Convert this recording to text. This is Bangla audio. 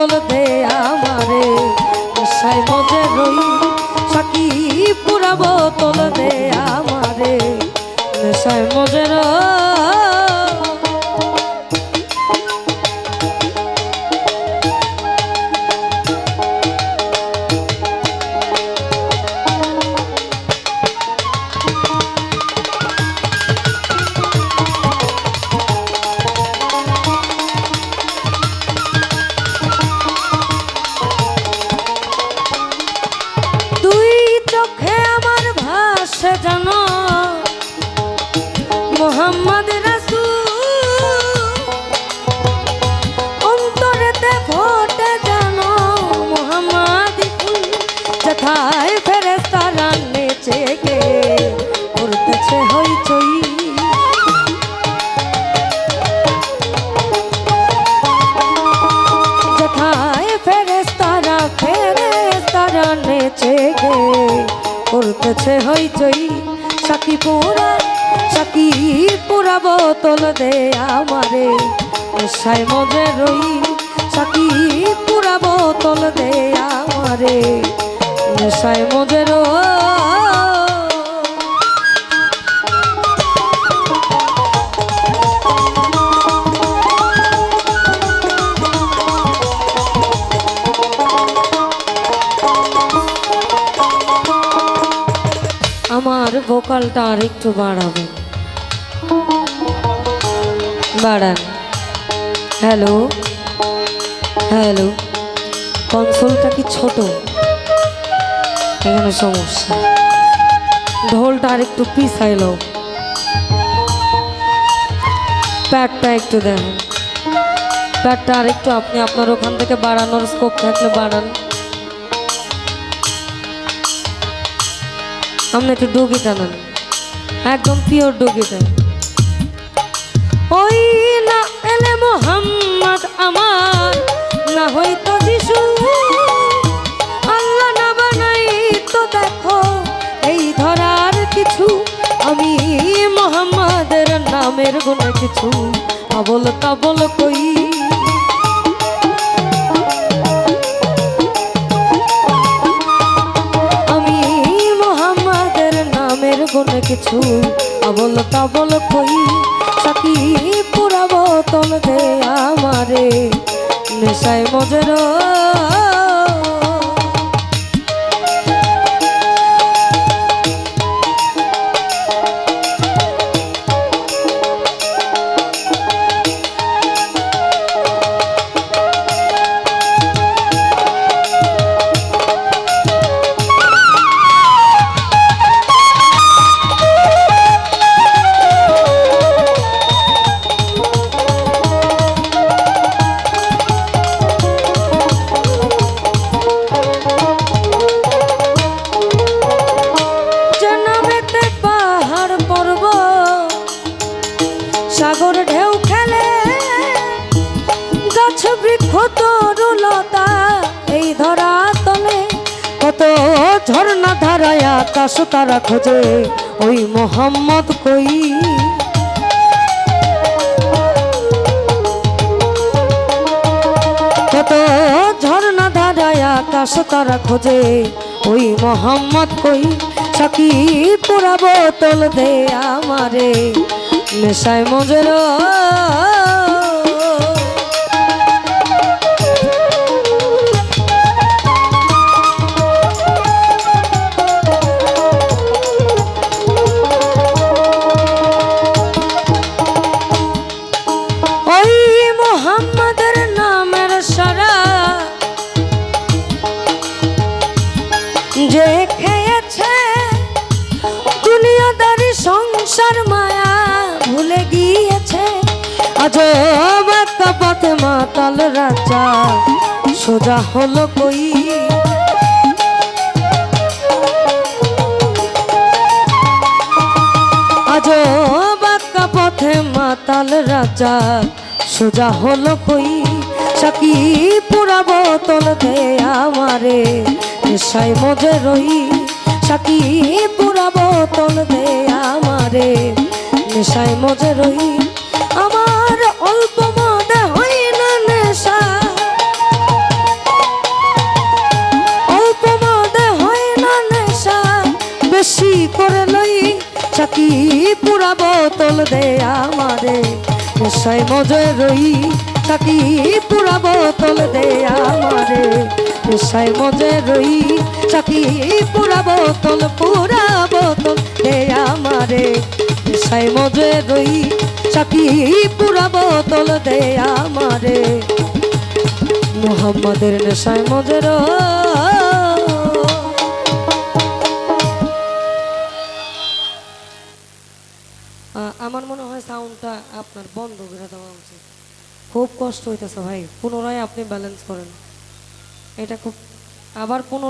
বল দে করতেছে হইচই, সাকি পুরা সাকি পোড়া বোতল দে আমারে। নেশায় মজে রই, সাকি পোড়া বোতল দে আমারে। নেশায় মজে রই আমার ভোকালটা আর একটু বাড়াবেন বাড়ান। হ্যালো? হ্যালো? কনসোলটা কি ছোট? এখানে সমস্যা। ঢোলটা আর একটু পিছাইল প্যাডটা একটু দেখেন প্যাডটা আর একটু আপনি আপনার ওখান থেকে বাড়ানোর স্কোপ থাকলে বাড়ান। আপনি একটু ডুগি টানান একদম পিওর ডুগি টান ওই না এলে মোহাম্মদ আমার, না হয়তো যিশু। আল্লাহ না বানাই তো দেখো, এই ধরার কিছু। আমি মোহাম্মদের নামের গুণে কিছু। আবল তাবল কই কিছু অবল তাবল কই সাকি পুরাব বোতল দে আমারে। নেশায় মজের কত ঝর্ণা ধারায় আকাশ তারা খোঁজে, ওই মোহাম্মদ কই? কত ঝর্ণা ধারায় আকাশ তারা খোঁজে, ওই মোহাম্মদ কই? সাকি পুরা বোতল দে আমারে, নেশায় মজের সংসার মায়া ভুলে গিয়েছে। পথে মাতাল রাজা, সোজা হলো কই? আজ পথে মাতাল রাজা, সোজা হলো কই? সাকি পুরা বোতল দে আমারে, নেশায় মজে রই। সাকি পুরা বোতল দে আমারে তোমারে নেশায় মজে রই আমার অল্প মনে হয় না নেশা। অল্প মনে হয় না নেশা, বেশি করে লই চাকি পুরা বোতল দে আমারে। নেশায় মজে রই, চাকি পুরা বোতল দে আমারে। নেশায় মজে রই, চাকি পুরা বোতল পুরা আমারে মজে পুরা বোতল দে আমারে। মোহাম্মদের নেশায় মজে আমার মনে হয় সাউন্ডটা আপনার বন্ধ করে দেওয়া উচিত। খুব কষ্ট হইতেছে ভাই, পুনরায় আপনি ব্যালেন্স করেন। এটা খুব, আবার পুনরায়